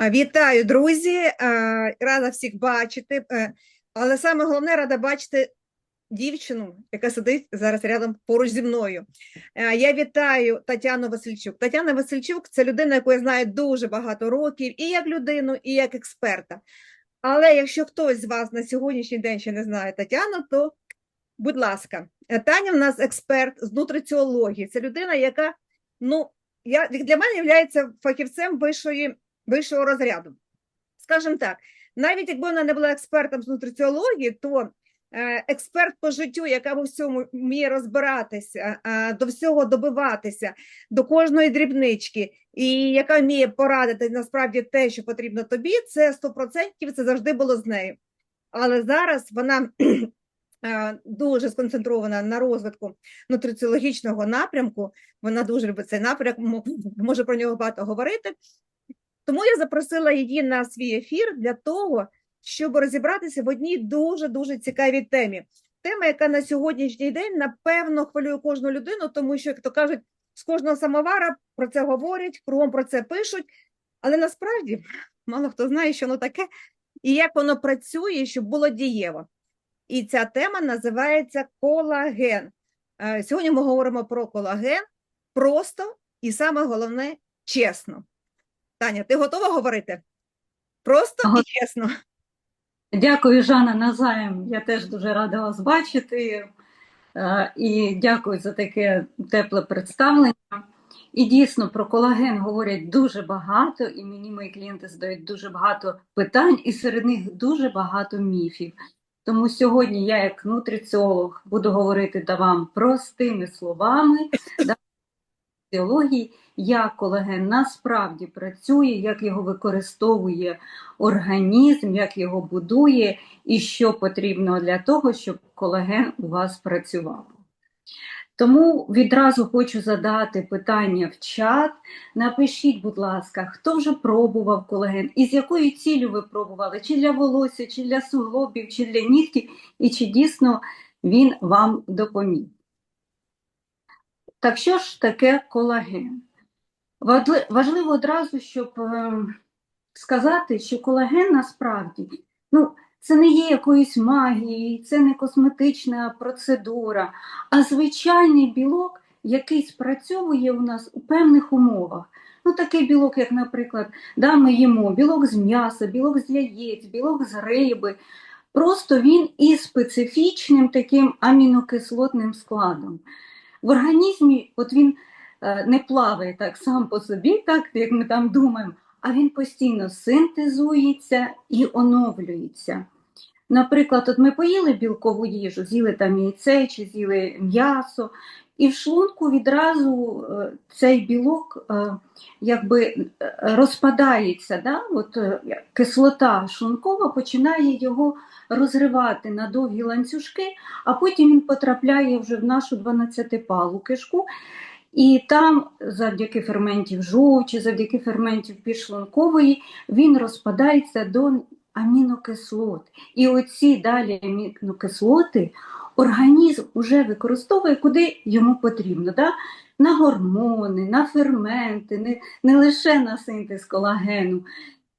Вітаю, друзі! Рада всіх бачити. Е, Але саме головне, рада бачити дівчину, яка сидить зараз рядом поруч зі мною. Е, Я вітаю Тетяну Васильчук. Тетяна Васильчук це людина, яку я знаю дуже багато років, і як людину, і як експерта. Але якщо хтось з вас на сьогоднішній день ще не знає Тетяну, то будь ласка, Е, Таня в нас експерт з нутриціології. Це людина, яка ну, я, для мене є фахівцем вищої вищого розряду. Скажімо так, навіть якби вона не була експертом з нутриціології, то е, експерт по життю, яка в всьому вміє розбиратися, е, до всього добиватися, до кожної дрібнички, і яка вміє порадити насправді те, що потрібно тобі, це 100% це завжди було з нею. Але зараз вона е, дуже сконцентрована на розвитку нутриціологічного напрямку. Вона дуже любить цей напрямок, може про нього багато говорити. Тому я запросила її на свій ефір для того, щоб розібратися в одній дуже-дуже цікавій темі. Тема, яка на сьогоднішній день, напевно, хвилює кожну людину, тому що, як то кажуть, з кожного самовара про це говорять, кругом про це пишуть, але насправді мало хто знає, що воно таке і як воно працює, щоб було дієво. І ця тема називається колаген. Е, Сьогодні ми говоримо про колаген просто і саме головне чесно. Таня, ти готова говорити? Просто Го- і чесно. Дякую, Жанна, навзаєм. Я теж дуже рада вас бачити. Е, І дякую за таке тепле представлення. І дійсно про колаген говорять дуже багато, і мені мої клієнти задають дуже багато питань, і серед них дуже багато міфів. Тому сьогодні я, як нутриціолог, буду говорити та вам простими словами да, фізіології, як колаген насправді працює, як його використовує організм, як його будує, і що потрібно для того, щоб колаген у вас працював. Тому відразу хочу задати питання в чат. Напишіть, будь ласка, хто вже пробував колаген, і з якою ціллю ви пробували, чи для волосся, чи для суглобів, чи для нігтів, і чи дійсно він вам допоміг. Так що ж таке колаген? Важливо одразу, щоб е, сказати, що колаген насправді ну, це не є якоюсь магією, це не косметична процедура, а звичайний білок, який спрацьовує у нас у певних умовах. Ну, такий білок, як, наприклад, да, ми їмо білок з м'яса, білок з яєць, білок з риби. Просто він із специфічним таким амінокислотним складом. В організмі от він е, не плаває так сам по собі, так як ми там думаємо, а він постійно синтезується і оновлюється. Наприклад, от ми поїли білкову їжу, з'їли там яйце чи з'їли м'ясо, і в шлунку відразу е, цей білок е, якби е, розпадається, да? от, кислота шлункова починає його розривати на довгі ланцюжки, а потім він потрапляє вже в нашу 12-палу кишку. І там, завдяки ферментів жовчі, завдяки ферментів підшлункової, він розпадається до амінокислот. І оці далі амінокислоти організм вже використовує, куди йому потрібно. Да? На гормони, на ферменти, не, не лише на синтез колагену,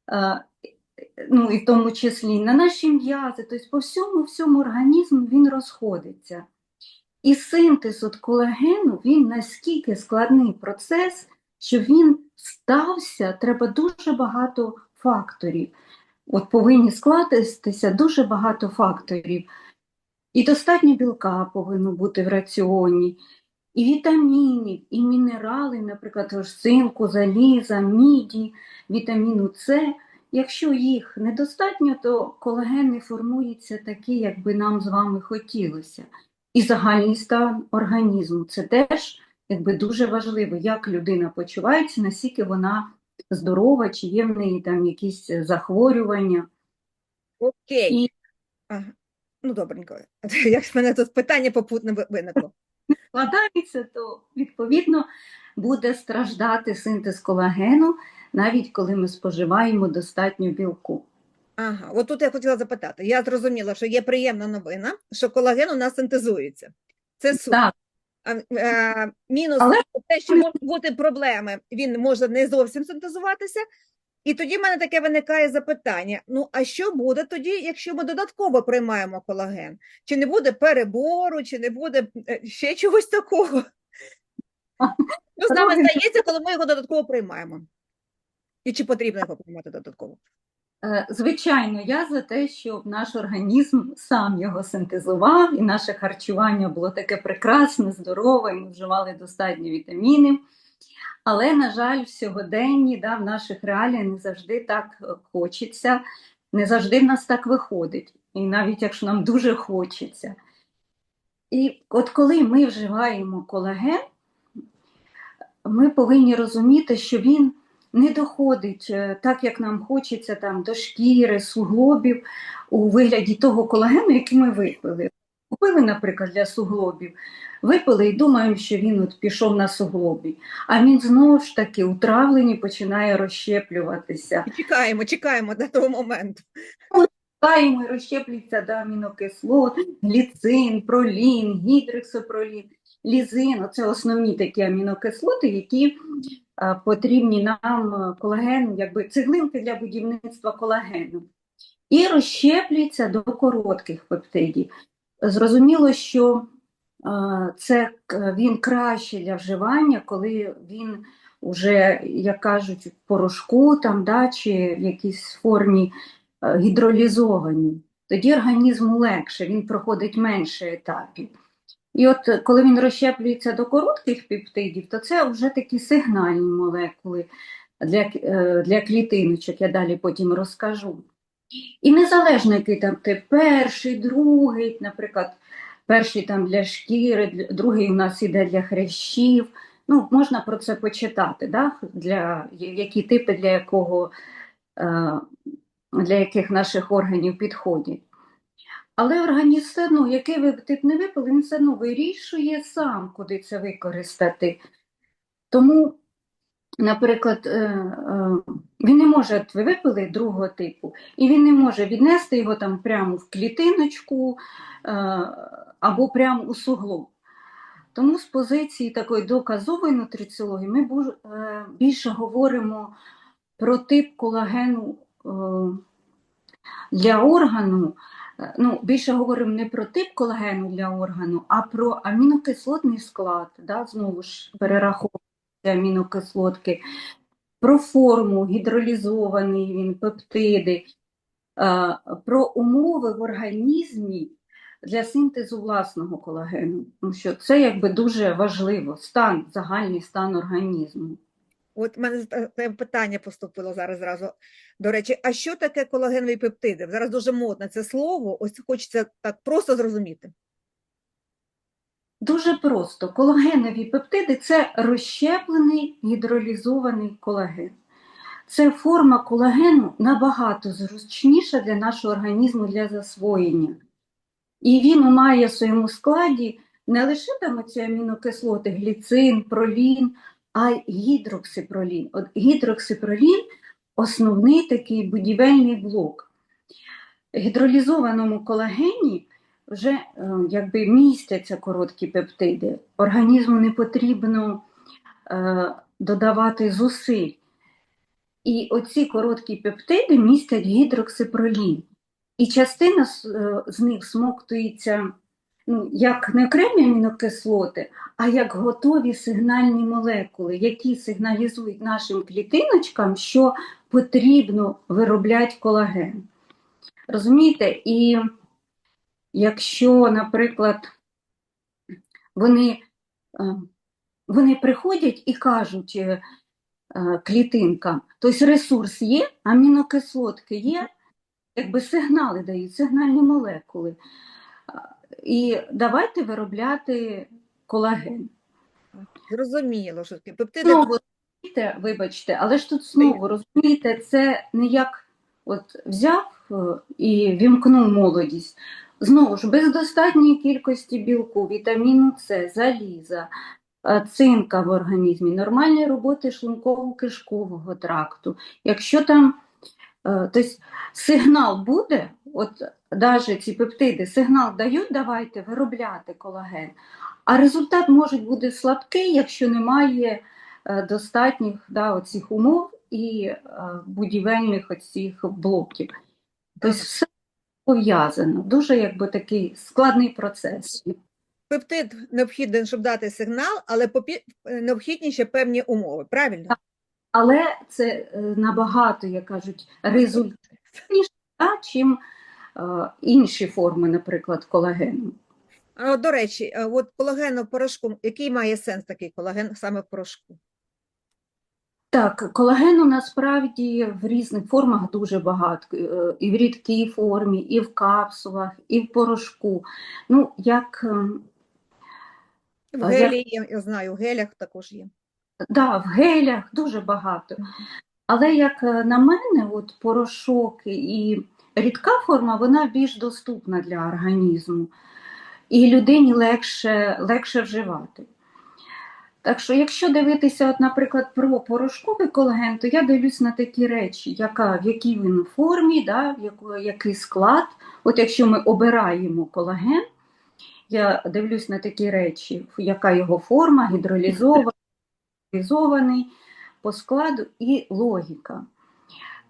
а, ну і в тому числі на наші м'язи, тобто по всьому всьому організму він розходиться. І синтез от колагену він наскільки складний процес, що він стався, треба дуже багато факторів. От повинні складатися дуже багато факторів. І достатньо білка повинно бути в раціоні, і вітамінів, і мінерали, наприклад, цинку, заліза, міді, вітаміну С. Якщо їх недостатньо, то колаген не формується такий, як би нам з вами хотілося. І загальний стан організму це теж якби дуже важливо, як людина почувається, наскільки вона здорова, чи є в неї там якісь захворювання. Окей. І- Ага. Ну, добренько. Як в мене тут питання попутне виникло. Складається, то відповідно буде страждати синтез колагену, навіть коли ми споживаємо достатньо білку. Ага, от тут я хотіла запитати. Я зрозуміла, що є приємна новина, що колаген у нас синтезується. Це супер. Так, А, е, мінус Але- те, що можуть бути проблеми, він може не зовсім синтезуватися, І тоді в мене таке виникає запитання: ну а що буде тоді, якщо ми додатково приймаємо колаген? Чи не буде перебору, чи не буде е, ще чогось такого? Що з нами стається, коли ми його додатково приймаємо? І чи потрібно його приймати додатково? Е, Звичайно, я за те, щоб наш організм сам його синтезував, і наше харчування було таке прекрасне, здорове, і ми вживали достатньо вітамінів. Але, на жаль, в сьогоденні, да, в наших реаліях не завжди так е, хочеться, не завжди в нас так виходить. І навіть якщо нам дуже хочеться. І от коли ми вживаємо колаген, ми повинні розуміти, що він не доходить е, так, як нам хочеться там, до шкіри, суглобів у вигляді того колагену, який ми випили. Купили, наприклад, для суглобів, випили і думаємо, що він от пішов на суглобі, а він знову ж таки у травленні починає розщеплюватися. І чекаємо, чекаємо до того моменту. Чекаємо і розщеплюється до амінокислот, гліцин, пролін, гідрексопролін, лізин. Це основні такі амінокислоти, які потрібні нам е, колагену, якби цеглинки для будівництва колагену. І розщеплюється до коротких пептидів. Зрозуміло, що е, це він краще для вживання, коли він уже, як кажуть, в порошку там, да, чи в якійсь формі е, гідролізовані. Тоді організму легше, він проходить менше етапів. І от е, коли він розщеплюється до коротких пептидів, то це вже такі сигнальні молекули для, е, для клітиночок, я далі потім розкажу. І незалежно, який там ти перший, другий, наприклад, перший там для шкіри, другий у нас іде для хрящів. Ну, можна про це почитати, да? для, які типи для якого, е, для яких наших органів підходять. Але організм все який ви тип не випив, він все одно вирішує сам, куди це використати. Тому, наприклад, е, е, він не може, ви випили другого типу, і він не може віднести його там прямо в клітиночку е, або прямо у суглоб. Тому з позиції такої доказової нутриціології ми більше говоримо про тип колагену для органу. Ну, більше говоримо не про тип колагену для органу, а про амінокислотний склад, да, знову ж перераховується амінокислотки, про форму, гідролізований він, пептиди, е, про умови в організмі для синтезу власного колагену. Тому що це якби дуже важливо, стан, загальний стан організму. От в мене питання поступило зараз зразу. До речі, а що таке колагенові пептиди? Зараз дуже модне це слово. Ось хочеться так просто зрозуміти. Дуже просто. Колагенові пептиди це розщеплений гідролізований колаген. Це форма колагену набагато зручніша для нашого організму для засвоєння. І він має в своєму складі не лише там ці амінокислоти, гліцин, пролін, а й гідроксипролін. От гідроксипролін основний такий будівельний блок. Гідролізованому колагені вже е, якби містяться короткі пептиди. Організму не потрібно е, додавати зусиль. І оці короткі пептиди містять гідроксипролін. І частина е, з них смоктується ну, як не окремі амінокислоти, а як готові сигнальні молекули, які сигналізують нашим клітиночкам, що потрібно виробляти колаген. Розумієте? І якщо, наприклад, вони, е, вони приходять і кажуть е, е, клітинкам, тобто ресурс є, амінокислотки є, якби сигнали дають, сигнальні молекули. І давайте виробляти колаген. Зрозуміло, що таке пептиди. Знову, розумієте, вибачте, але ж тут знову, розумієте, це не як от взяв і вімкнув молодість. Знову ж, без достатньої кількості білку, вітаміну С, заліза, е, цинка в організмі, нормальної роботи шлунково-кишкового тракту. Якщо там тобто, сигнал буде, от навіть ці пептиди, сигнал дають, давайте виробляти колаген, а результат може бути слабкий, якщо немає е, достатніх да, оцих умов і будівельних оцих блоків. Тобто все пов'язано. Дуже якби такий складний процес. Пептид необхідний, щоб дати сигнал, але попі- е, необхідні ще певні умови, правильно? Але це е, набагато, як кажуть, результативніше, та, чим е, інші форми, наприклад, колагену. До речі, от колаген у порошку, який має сенс такий колаген саме в порошку? Так, колагену насправді в різних формах дуже багато. Е, І в рідкій формі, і в капсулах, і в порошку. Ну, як, ем, В гелі є, я знаю, в гелях також є. да, в гелях дуже багато. Але як е, на мене, от порошок і рідка форма, вона більш доступна для організму. І людині легше, легше вживати. Так що, якщо дивитися, от, наприклад, про порошковий колаген, то я дивлюсь на такі речі, яка, в якій він формі, да, в яко- який склад. От якщо ми обираємо колаген, я дивлюсь на такі речі, яка його форма, гідролізований по складу і логіка.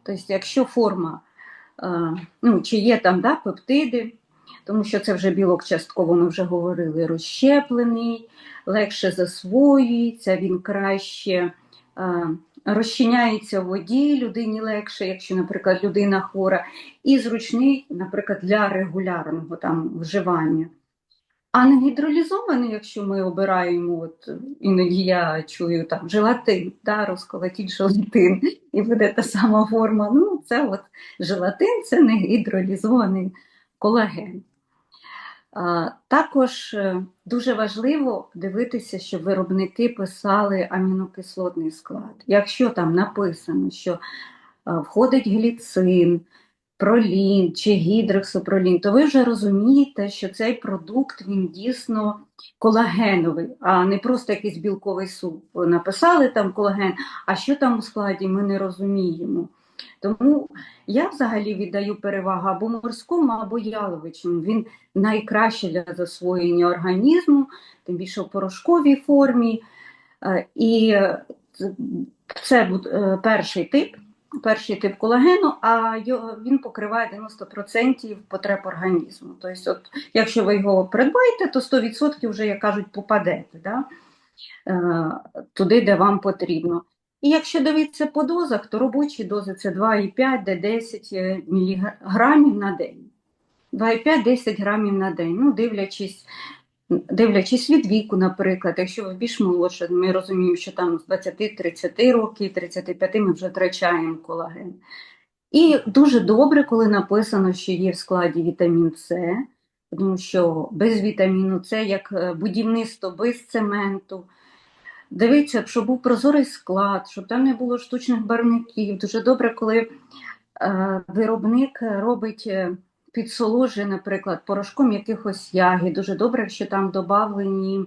Тобто, якщо форма, е, ну, чи є там да, пептиди, тому що це вже білок частково, ми вже говорили, розщеплений, легше засвоюється, він краще е, розчиняється в воді, людині легше, якщо, наприклад, людина хвора, і зручний, наприклад, для регулярного там, вживання. А не гідролізований, якщо ми обираємо, от іноді я чую там желатин, да, розколотіть желатин, і буде та сама форма. Ну, це от желатин, це не гідролізований колаген. Також е, дуже важливо дивитися, щоб виробники писали амінокислотний склад. Якщо там написано, що е, входить гліцин, пролін чи гідроксопролін, то ви вже розумієте, що цей продукт він дійсно колагеновий, а не просто якийсь білковий суп. Написали там колаген, а що там у складі, ми не розуміємо. Тому я взагалі віддаю перевагу або морському, або яловичному. Він найкраще для засвоєння організму, тим більше в порошковій формі. Е, І це е, перший тип, перший тип колагену, а він покриває 90% потреб організму. Тобто, от, якщо ви його придбаєте, то 100% вже, як кажуть, попадете да? е, туди, де вам потрібно. І якщо дивитися по дозах, то робочі дози це 2,5 до 10 мг на день. 2,5-10 грамів на день. Ну, дивлячись, дивлячись від віку, наприклад, якщо ви більш молодше, ми розуміємо, що там з 20-30 років, 35 ми вже втрачаємо колаген. І дуже добре, коли написано, що є в складі вітамін С, тому що без вітаміну С, як е, будівництво без цементу. Дивіться, щоб був прозорий склад, щоб там не було штучних барвників. Дуже добре, коли е, виробник робить е, наприклад, порошком якихось ягід. Дуже добре, якщо там додавлені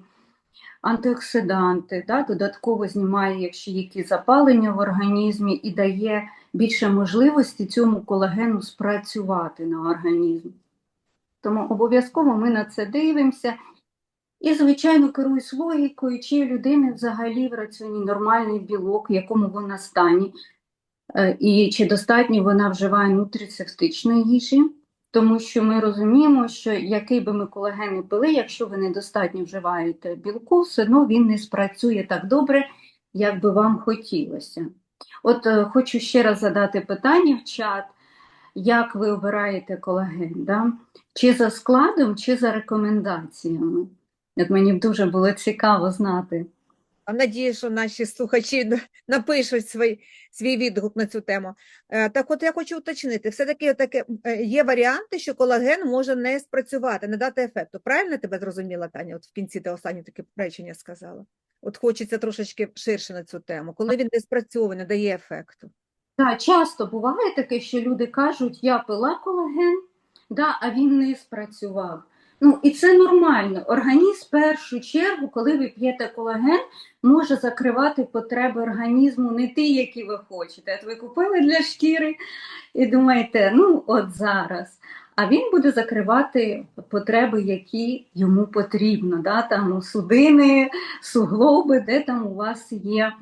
антиоксиданти, да, додатково знімає, якщо які запалення в організмі, і дає більше можливості цьому колагену спрацювати на організм. Тому обов'язково ми на це дивимося. І, звичайно, керуюсь логікою, чи людини взагалі в раціоні нормальний білок, в якому вона стані, е, і чи достатньо вона вживає нутрицептичної їжі. Тому що ми розуміємо, що який би ми колаген не пили, якщо ви недостатньо вживаєте білку, все одно він не спрацює так добре, як би вам хотілося. От е, хочу ще раз задати питання в чат, як ви обираєте колаген, да? чи за складом, чи за рекомендаціями? От мені б дуже було цікаво знати. А надію, що наші слухачі напишуть свій, свій відгук на цю тему. Е, Так от я хочу уточнити, все-таки таке, е, є варіанти, що колаген може не спрацювати, не дати ефекту. Правильно тебе зрозуміла, Таня? От в кінці ти останнє таке речення сказала. От хочеться трошечки ширше на цю тему. Коли він не спрацьовує, не дає ефекту. Так, часто буває таке, що люди кажуть, я пила колаген, да, а він не спрацював. Ну, і це нормально. Організм в першу чергу, коли ви п'єте колаген, може закривати потреби організму не ті, які ви хочете. От ви купили для шкіри і думаєте, ну от зараз. А він буде закривати потреби, які йому потрібно. Да? Там судини, суглоби, де там у вас є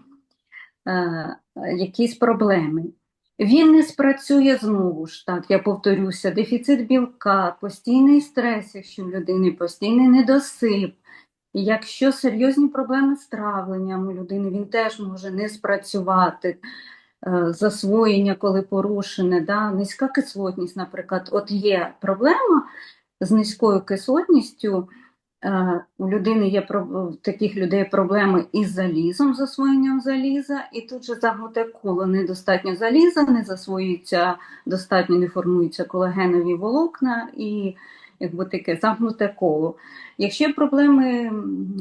е, якісь проблеми. Він не спрацює знову ж так, я повторюся, дефіцит білка, постійний стрес, якщо в людини постійний недосип. Якщо серйозні проблеми з травленням у людини, він теж може не спрацювати. Е, Засвоєння, коли порушене, да? низька кислотність, наприклад, от є проблема з низькою кислотністю. Е, У людини є в таких людей проблеми із залізом, засвоєнням заліза, і тут же загнуте коло. Недостатньо заліза, не засвоюється, достатньо не формуються колагенові волокна і якби таке замкнуте коло. Якщо проблеми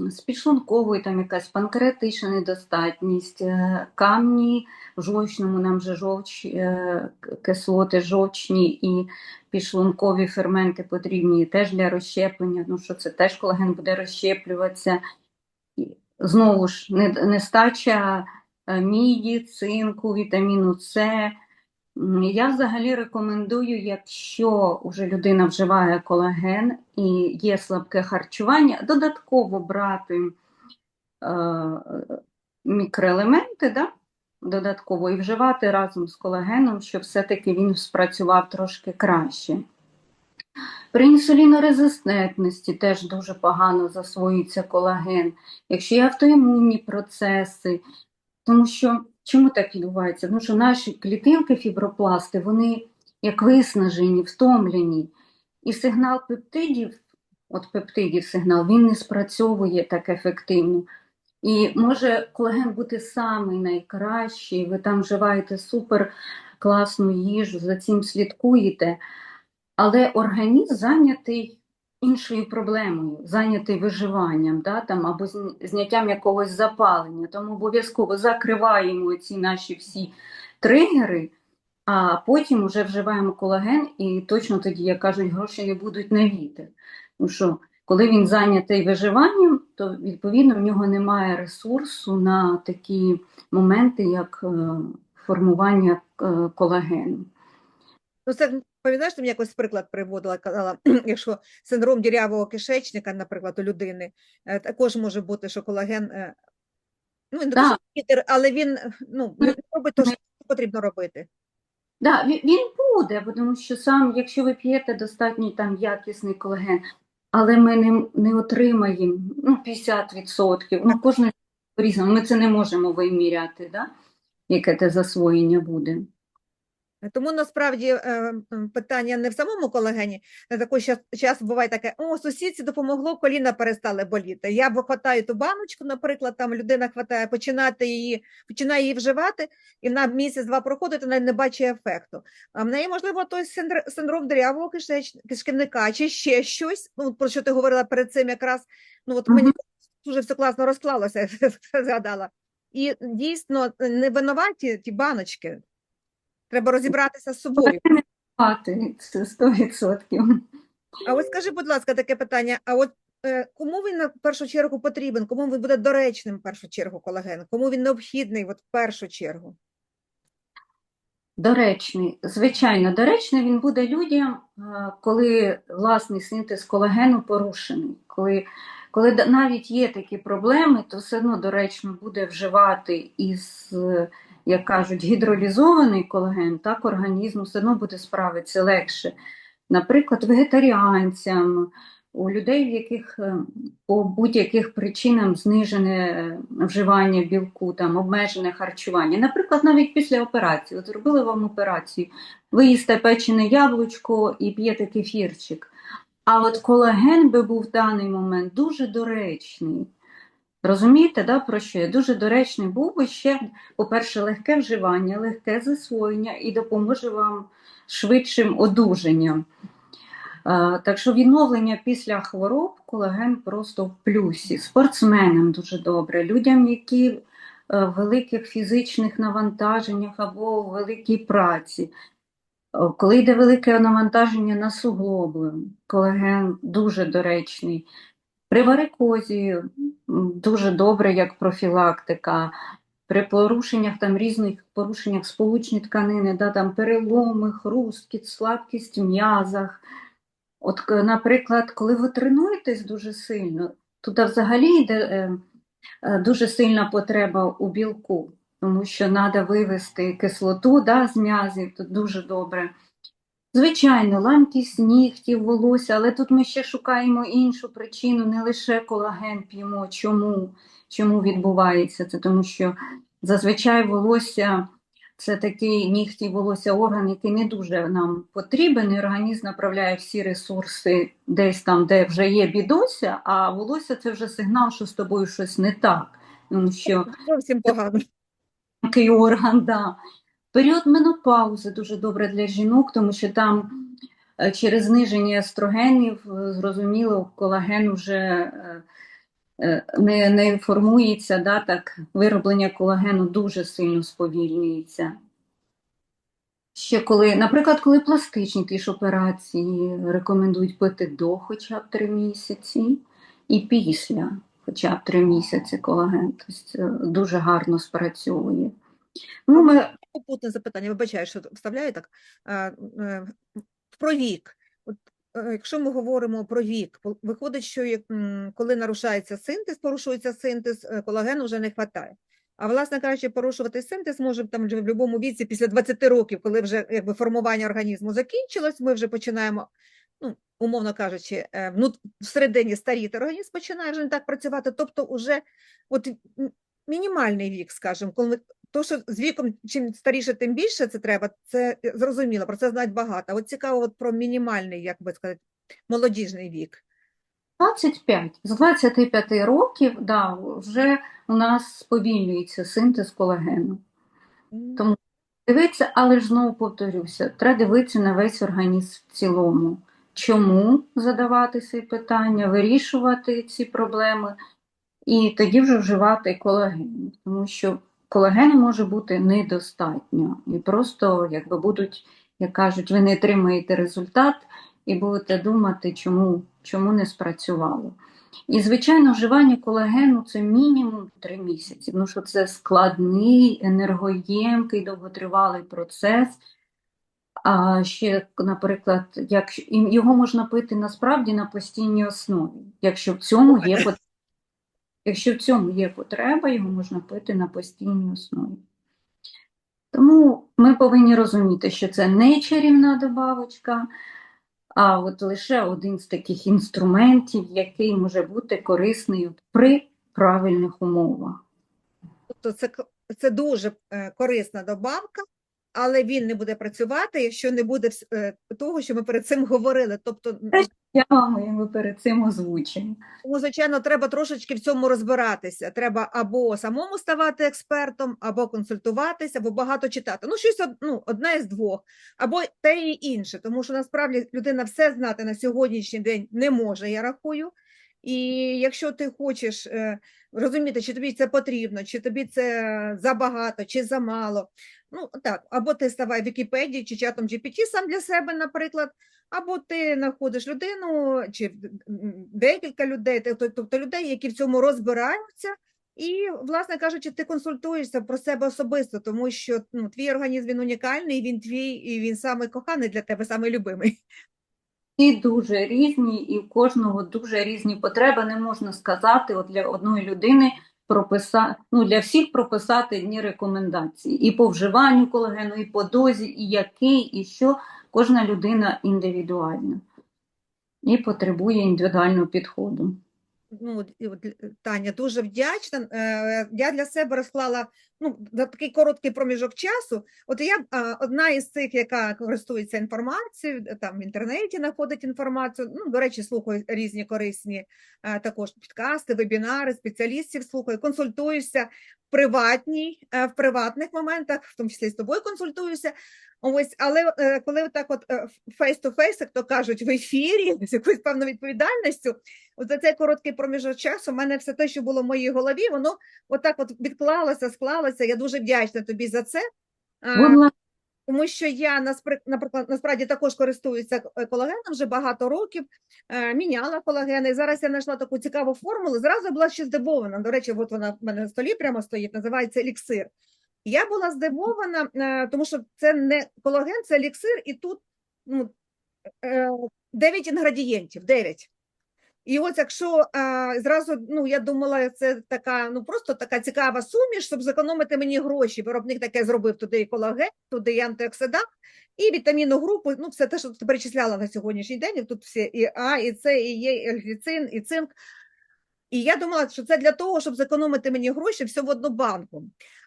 з підшлунковою, там якась панкреатична недостатність, е, камні в жовчному, нам же жовч, е, кислоти жовчні і підшлункові ферменти потрібні теж для розщеплення, ну що це теж колаген буде розщеплюватися. Знову ж, нестача міді, цинку, вітаміну С. Я взагалі рекомендую, якщо вже людина вживає колаген і є слабке харчування, додатково брати е, мікроелементи, да? додатково і вживати разом з колагеном, щоб все-таки він спрацював трошки краще. При інсулінорезистентності теж дуже погано засвоюється колаген. Якщо є автоімунні процеси, тому що чому так відбувається? Тому що наші клітинки, фібропласти, вони як виснажені, втомлені. І сигнал пептидів, от пептидів сигнал, він не спрацьовує так ефективно. І може колаген бути самий найкращий, ви там вживаєте супер класну їжу, за цим слідкуєте, але організм зайнятий іншою проблемою, зайнятий виживанням, да, там, або зняттям якогось запалення. Тому обов'язково закриваємо ці наші всі тригери, а потім вже вживаємо колаген, і точно тоді, як кажуть, гроші не будуть на вітер. Тому що коли він зайнятий виживанням, то відповідно в нього немає ресурсу на такі моменти, як е, формування е, колагену. Ну, це пам'ятаєш, ти мені якось приклад приводила, казала, якщо синдром дірявого кишечника, наприклад, у людини, е, також може бути, що колаген, е, ну, він лідер, але він ну, робить те, що потрібно робити. Да, він, він буде, тому що сам, якщо ви п'єте достатньо там якісний колаген, але ми не, не отримаємо ну, 50%, ну кожен по-різному, ми це не можемо виміряти, да? яке те засвоєння буде. Тому насправді е, питання не в самому колагені. На такий час, час буває таке: о, сусідці допомогло, коліна перестали боліти. Я хватаю ту баночку, наприклад, там людина хватає, починати її, починає її вживати, і на місяць-два проходить, вона не бачить ефекту. А в неї, можливо, той синдр- синдром деревого кишківника чи ще щось. Ну, про що ти говорила перед цим, якраз ну от мені дуже все класно розклалося, я згадала. І дійсно не винуваті ті баночки. Треба розібратися з собою. Це 100%. А ось скажи, будь ласка, таке питання: а от е, кому він на першу чергу потрібен? Кому він буде доречним в першу чергу колаген? Кому він необхідний от в першу чергу? Доречний, звичайно, доречний він буде людям, е, коли власний синтез колагену порушений. Коли, коли навіть є такі проблеми, то все одно доречно буде вживати із, як кажуть, гідролізований колаген, так організму все одно буде справитися легше. Наприклад, вегетаріанцям, у людей, в яких е, по будь-яких причинам знижене е, вживання білку, там обмежене харчування. Наприклад, навіть після операції, зробили вам операцію, ви їсте печене яблучко і п'єте кефірчик. А от колаген би був в даний момент дуже доречний. Розумієте, да, про що я? Дуже доречний був би ще, по-перше, легке вживання, легке засвоєння і допоможе вам швидшим одужанням. Так що відновлення після хвороб колаген просто в плюсі. Спортсменам дуже добре, людям, які е, в великих фізичних навантаженнях або в великій праці. Е, Коли йде велике навантаження на суглоби, колаген дуже доречний. При варикозі дуже добре як профілактика. При порушеннях там різних порушеннях сполучні тканини, да, там переломи, хрусткість, слабкість в м'язах. От, наприклад, коли ви тренуєтесь дуже сильно, туди взагалі йде е, е, дуже сильна потреба у білку. тому що треба вивести кислоту да, з м'язів, тут дуже добре. Звичайно, ламкість нігтів, волосся, але тут ми ще шукаємо іншу причину, не лише колаген п'ємо. Чому? Чому відбувається це? Тому що зазвичай волосся це такий нігті, волосся орган, який не дуже нам потрібен, і організм направляє всі ресурси десь там, де вже є бідося, а волосся це вже сигнал, що з тобою щось не так. Тому що Зовсім погано. такий орган, да. Період менопаузи дуже добре для жінок, тому що там е, через зниження естрогенів, е, зрозуміло, колаген вже е, не, не формується, да, так, вироблення колагену дуже сильно сповільнюється. Ще коли, наприклад, коли пластичні ті ж операції рекомендують пити до хоча б 3 місяці і після хоча б 3 місяці колаген, тобто дуже гарно спрацьовує. Ну, ми, Попутне запитання, вибачаю, що вставляю так. Е, Про вік. От, е, якщо ми говоримо про вік, виходить, що коли нарушається синтез, порушується синтез, е, колагену вже не вистачає. А власне кажучи, порушувати синтез може там в будь-якому віці після 20 років, коли вже якби формування організму закінчилось, ми вже починаємо, ну, умовно кажучи, внут- всередині старіти організм починає вже не так працювати. Тобто, уже от мінімальний вік, скажімо, коли то, що з віком, чим старіше, тим більше це треба, це е, зрозуміло, про це знають багато. От цікаво от про мінімальний, як би сказати, молодіжний вік. 25. З 25 років да, вже у нас сповільнюється синтез колагену. Тому дивитися, але ж знову повторюся, треба дивитися на весь організм в цілому. Чому задавати ці питання, вирішувати ці проблеми, і тоді вже вживати колаген. Тому що колагену може бути недостатньо. І просто, якби будуть, як кажуть, ви не отримаєте результат і будете думати, чому, чому не спрацювало. І, звичайно, вживання колагену це мінімум 3 місяці, тому що це складний, енергоємкий, довготривалий процес. А ще, наприклад, і його можна пити насправді на постійній основі, якщо в цьому є потреба. Якщо в цьому є потреба, його можна пити на постійній основі. Тому ми повинні розуміти, що це не чарівна добавочка, а от лише один з таких інструментів, який може бути корисною при правильних умовах. Тобто це, це дуже е, корисна добавка, але він не буде працювати, якщо не буде е, того, що ми перед цим говорили. Тобто, Я його перед цим озвучую. тому, звичайно, треба трошечки в цьому розбиратися. Треба або самому ставати експертом, або консультуватися, або багато читати. Ну, щось ну, одне з двох, або те і інше. Тому що насправді людина все знати на сьогоднішній день не може, я рахую. І якщо ти хочеш е, розуміти, чи тобі це потрібно, чи тобі це забагато, чи замало. Ну так, або ти ставай Вікіпедії чи чатом GPT сам для себе, наприклад, або ти знаходиш людину, чи декілька людей, тобто людей, які в цьому розбираються, і, власне кажучи, ти консультуєшся про себе особисто, тому що ну, твій організм він унікальний, він твій, і він самий коханий для тебе, самий любимий. Всі дуже різні, і в кожного дуже різні потреби. Не можна сказати, от для одної людини прописати, ну для всіх прописати дні рекомендації і по вживанню колагену, і по дозі, і який, і що. Кожна людина індивідуальна і потребує індивідуального підходу. Ну, Таня, дуже вдячна. Е, Я для себе розклала ну, за такий короткий проміжок часу. От я одна із цих, яка користується інформацією, е, там в інтернеті знаходить інформацію. Ну, до речі, слухаю різні корисні е, також підкасти, вебінари, спеціалістів слухаю, консультуюся в приватній, е, в моментах, в тому числі з тобою консультуюся. Ось, але коли так от фейс-то-фейс, як то кажуть, в ефірі з якоюсь певною відповідальністю, от за цей короткий проміжок часу, в мене все те, що було в моїй голові, воно отак от відклалося, склалося. Я дуже вдячна тобі за це. Будь тому що я наприклад, насправді також користуюся е, колагеном вже багато років, е, міняла колагени. І зараз я знайшла таку цікаву формулу. Зразу була ще здивована. До речі, от вона в мене на столі прямо стоїть, називається еліксир. Я була здивована, е, тому що це не колаген, це еліксир, і тут ну, е, 9 інгредієнтів, 9. І от якщо а, зразу, ну я думала, це така, ну просто така цікава суміш, щоб зекономити мені гроші. Виробник таке зробив туди і колаген, туди і антиоксидант, і вітамінну групу. Ну, все те, що ти перечисляла на сьогоднішній день. і Тут всі і А, і С, і Є, і ельфіцин, і цинк. І я думала, що це для того, щоб зекономити мені гроші все в одну банку.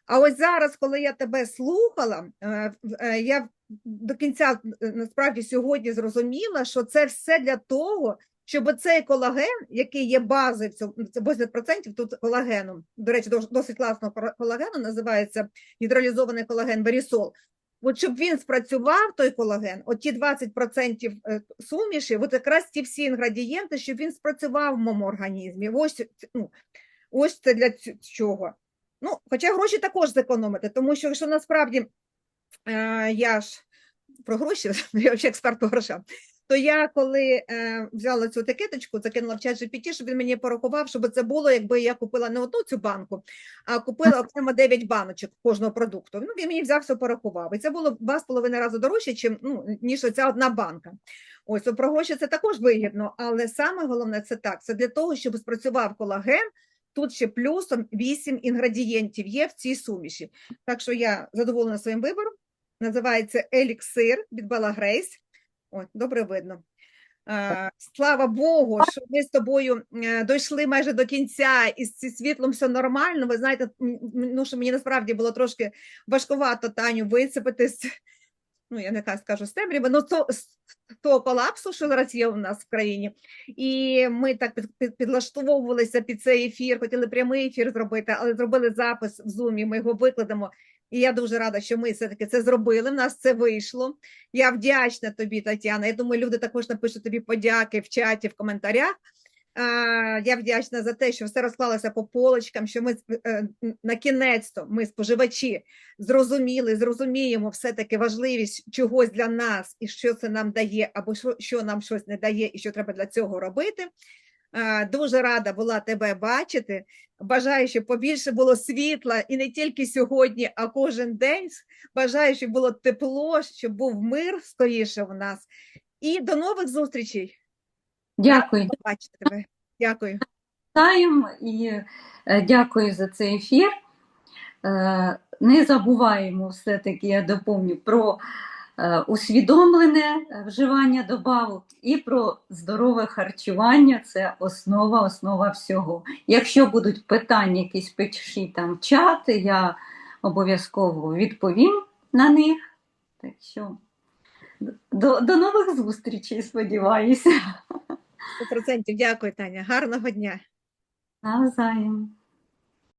А ось зараз, коли я тебе слухала, е, е, я до кінця е, насправді сьогодні зрозуміла, що це все для того, щоб цей колаген, який є базою, в 80% тут колагену, до речі, дос- досить класного колагену, називається гідролізований колаген Верісол. От щоб він спрацював, той колаген, от ті 20% е, суміші, от якраз ті всі інгредієнти, щоб він спрацював в моєму організмі. Ось, ну, ось це для чого. Ну, хоча гроші також зекономити, тому що якщо насправді е, я ж про гроші, я взагалі експерт по грошам, то я коли е, взяла цю етикеточку, закинула в чат GPT, щоб він мені порахував, щоб це було, якби я купила не одну цю банку, а купила окремо 9 баночок кожного продукту. Ну, він мені взяв все порахував. І це було два з половиною рази дорожче, чим, ну, ніж оця одна банка. Ось, про гроші це також вигідно, але саме головне це так, це для того, щоб спрацював колаген, Тут ще плюсом 8 інгредієнтів є в цій суміші. Так що я задоволена своїм вибором. Називається еліксир від Бела Грейс. От, добре видно. Слава Богу, що ми з тобою е, дійшли майже до кінця, і з цим світлом все нормально. Ви знаєте, ну, що мені насправді було трошки важкувато Таню висипати з, ну я не кажу, скажу з темряви, ну то, з того колапсу, що зараз є у нас в країні. І ми так під, під, підлаштовувалися під цей ефір, хотіли прямий ефір зробити, але зробили запис в Zoom, ми його викладемо. І я дуже рада, що ми все-таки це зробили. В нас це вийшло. Я вдячна тобі, Тетяна. Я думаю, люди також напишуть тобі подяки в чаті, в коментарях. Я вдячна за те, що все розклалося по полочкам, що ми е, на кінець-то, ми споживачі, зрозуміли, зрозуміємо все-таки важливість чогось для нас і що це нам дає, або що нам щось не дає, і що треба для цього робити. Дуже рада була тебе бачити. Бажаю, щоб побільше було світла і не тільки сьогодні, а кожен день. Бажаю, щоб було тепло, щоб був мир скоріше в нас. І до нових зустрічей. Дякую. Бачити тебе. Дякую. Вітаємо і е, дякую за цей ефір. Е, Не забуваємо все-таки, я доповню, про усвідомлене е, вживання добавок і про здорове харчування це основа, основа всього. Якщо будуть питання, якісь пишіть там в чат, я обов'язково відповім на них. Так що до, до нових зустрічей, сподіваюся. 100% дякую, Таня. Гарного дня. Навзаєм.